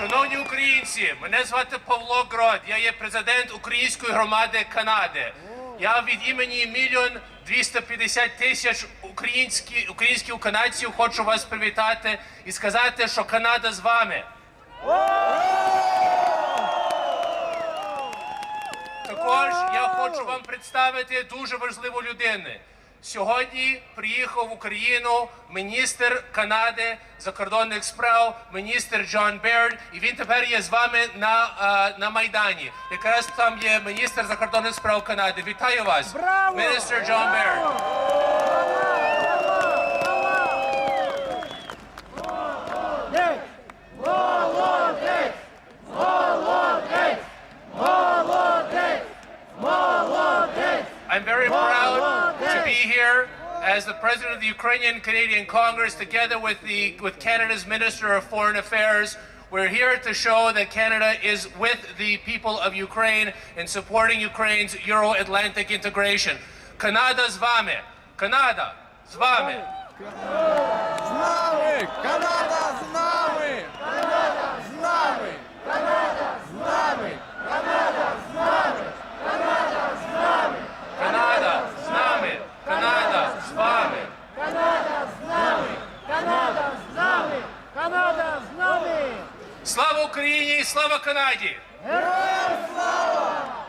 Шановні українці, мене звати Павло Грод. Я є президент Української громади Канади. Я від імені мільйон 250 тисяч українські, українських канадців хочу вас привітати і сказати, що Канада з вами. Також я хочу вам представити дуже важливу людину. Сьогодні приїхав в Україну міністр Канади закордонних справ, міністр Джон Берн, і він тепер є з вами на, е, на Майдані. Якраз там є міністр закордонних справ Канади. Вітаю вас, Браво! міністр Джон Берн. I'm very proud! be here as the president of the Ukrainian Canadian Congress, together with the with Canada's Minister of Foreign Affairs. We're here to show that Canada is with the people of Ukraine in supporting Ukraine's Euro-Atlantic integration. Канада з вами. Канада з вами. З нами! Канада з Слава Україні і слава Канаді! Героям слава!